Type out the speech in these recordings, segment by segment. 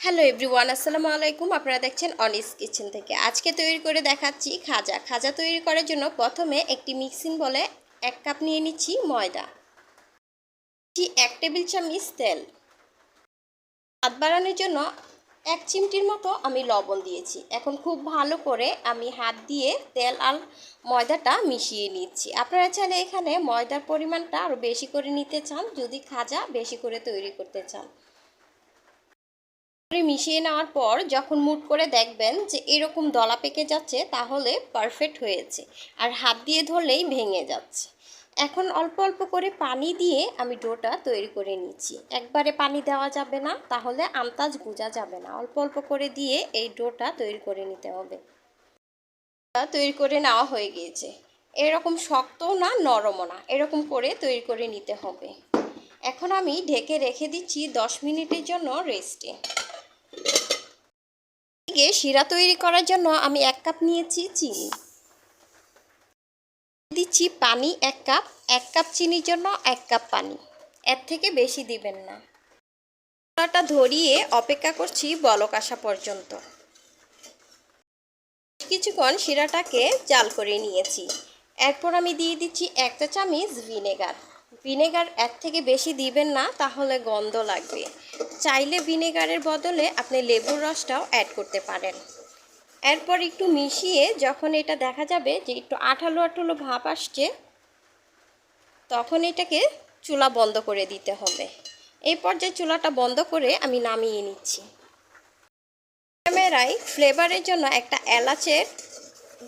Hello everyone, আসসালামু আলাইকুম। আপনারা দেখছেন অনিস কিচেন থেকে। আজকে তৈরি করে দেখাচ্ছি খাজা। খাজা তৈরি করার জন্য প্রথমে একটি মিক্সিং বলে এক কাপ নিয়ে নিচ্ছি ময়দা। এক টেবিল চামচ তেল। হাত বাড়ানোর জন্য এক চিমটির মতো আমি লবণ দিয়েছি। এখন খুব ভালো করে আমি হাত দিয়ে তেল আর ময়দাটা মিশিয়ে নিচ্ছি। আপনারা চাইলে এখানে ময়দার পরিমাণটা আরও বেশি করে নিতে চান, যদি খাজা বেশি করে তৈরি করতে চান। মিশিয়ে নেওয়ার পর যখন মুট করে দেখবেন যে এরকম দলা পেকে যাচ্ছে, তাহলে পারফেক্ট হয়েছে। আর হাত দিয়ে ধরলেই ভেঙে যাচ্ছে। এখন অল্প অল্প করে পানি দিয়ে আমি ডোটা তৈরি করে নিচ্ছি। একবারে পানি দেওয়া যাবে না, তাহলে আমতাজ গুজা যাবে না। অল্প অল্প করে দিয়ে এই ডোটা তৈরি করে নিতে হবে। তৈরি করে নেওয়া হয়ে গিয়েছে। এরকম শক্তও না, নরমও না। এরকম করে তৈরি করে নিতে হবে। এখন আমি ঢেকে রেখে দিচ্ছি দশ মিনিটের জন্য রেস্টে শিরা তৈরি করার জন্য আমি এক কাপ নিয়েছি চিনি। দিচ্ছি পানি এক কাপ এক কাপ চিনির জন্য এক কাপ পানি। এর থেকে বেশি দিবেন না। শিরাটা ধরিয়ে অপেক্ষা করছি বলক আসা পর্যন্ত। কিছুক্ষণ শিরাটাকে জাল করে নিয়েছি। এরপর আমি দিয়ে দিচ্ছি এক চা চামচ ভিনেগার। ভিনেগার এর থেকে বেশি দিবেন না, তাহলে গন্ধ লাগবে। চাইলে ভিনেগারের বদলে আপনি লেবুর রসটাও অ্যাড করতে পারেন। এরপর একটু মিশিয়ে যখন এটা দেখা যাবে যে একটু আঠালো আঠালো ভাব আসছে, তখন এটাকে চুলা বন্ধ করে দিতে হবে। এই পর্যায়ে চুলাটা বন্ধ করে আমি নামিয়ে নিচ্ছি। ক্যামেরায় ফ্লেভারের জন্য একটা এলাচের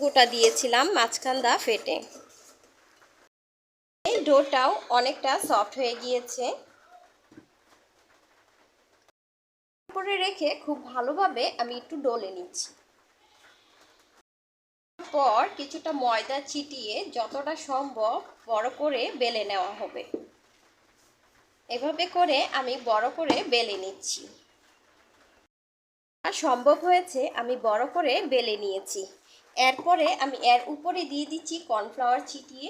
গোটা দিয়েছিলাম মাঝখান্দা ফেটে। এই ডোটাও অনেকটা সফট হয়ে গিয়েছে। উপরে রেখে খুব ভালোভাবে আমি একটু ডলে নিচ্ছি। পর কিছুটা ময়দা চিটিয়ে যতটা সম্ভব বড় করে বেলে নেওয়া হবে। এভাবে করে আমি বড় করে বেলে নিচ্ছি। সম্ভব হয়েছে আমি বড় করে বেলে নিয়েছি। এরপরে আমি এর উপরে দিয়ে দিচ্ছি কর্নফ্লাওয়ার ছিটিয়ে।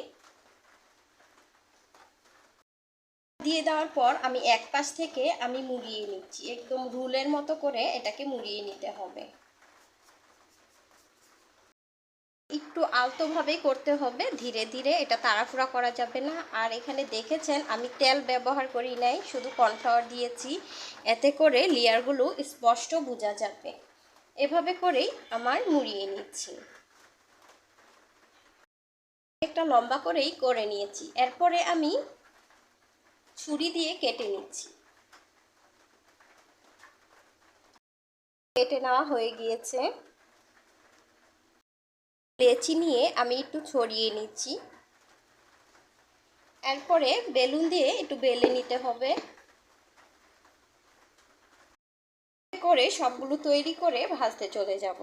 দিয়ে দেওয়ার পর আমি এক পাশ থেকে আমি মুড়িয়ে নিচ্ছি। একদম রুলের মতো করে এটাকে মুড়িয়ে নিতে হবে। একটু আলতোভাবেই করতে হবে। ধীরে ধীরে এটা তাড়াফুড়া করা যাবে না। আর এখানে দেখেছেন, আমি তেল ব্যবহার করি নাই, শুধু কর্নফ্লাওয়ার দিয়েছি। এতে করে লেয়ারগুলো স্পষ্ট বোঝা যাবে। এভাবে করেই আমার মুড়িয়ে নিচ্ছি। একটা লম্বা করেই করে নিয়েছি। এরপরে আমি ছুরি দিয়ে কেটে নিচ্ছি। কেটে নেওয়া হয়ে গিয়েছে। লেচি নিয়ে আমি একটু ছড়িয়ে নিচ্ছি। এরপরে বেলুন দিয়ে একটু বেলে নিতে হবে। করে সবগুলো তৈরি করে ভাজতে চলে যাব।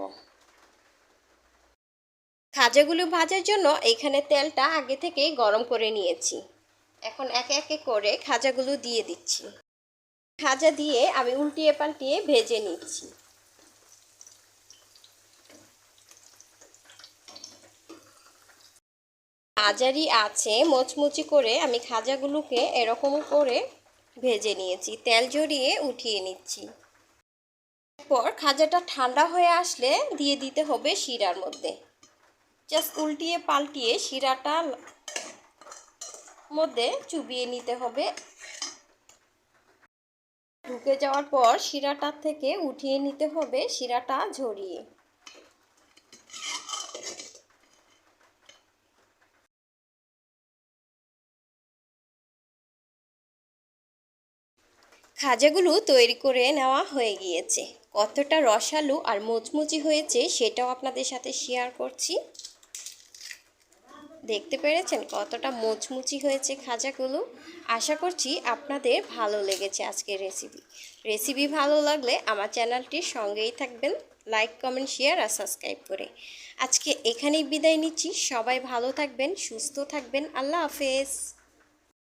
খাজাগুলো ভাজার জন্য এখানে তেলটা আগে থেকেই গরম করে নিয়েছি। এখন একে একে করে খাজাগুলো দিয়ে দিচ্ছি। খাজা দিয়ে আমি উল্টিয়ে পাল্টিয়ে ভেজে নিচ্ছি। আজারি আছে, মোচমুচি করে আমি খাজাগুলোকে এরকম করে ভেজে নিয়েছি, তেল জড়িয়ে উঠিয়ে নিচ্ছি। এরপর খাজাটা ঠান্ডা হয়ে আসলে দিয়ে দিতে হবে শিরার মধ্যে। জাস্ট উল্টিয়ে পাল্টিয়ে শিরাটা মধ্যে চুবিয়ে নিতে হবে। ঢুকে যাওয়ার পর শিরাটার থেকে উঠিয়ে নিতে হবে, শিরাটা ঝরিয়ে। খাজাগুলো তৈরি করে নেওয়া হয়ে গিয়েছে। কতটা রসালো আর মুচমুচি হয়েছে সেটাও আপনাদের সাথে শেয়ার করছি। দেখতে পেরেছেন কতটা মোচমুচি হয়েছে খাজাগুলো? আশা করছি আপনাদের ভালো লেগেছে আজকের রেসিপি রেসিপি ভালো লাগলে আমার চ্যানেলটির সঙ্গেই থাকবেন লাইক কমেন্ট শেয়ার আর সাবস্ক্রাইব করে। আজকে এখানেই বিদায় নিচ্ছি। সবাই ভালো থাকবেন, সুস্থ থাকবেন। আল্লাহ হাফেজ।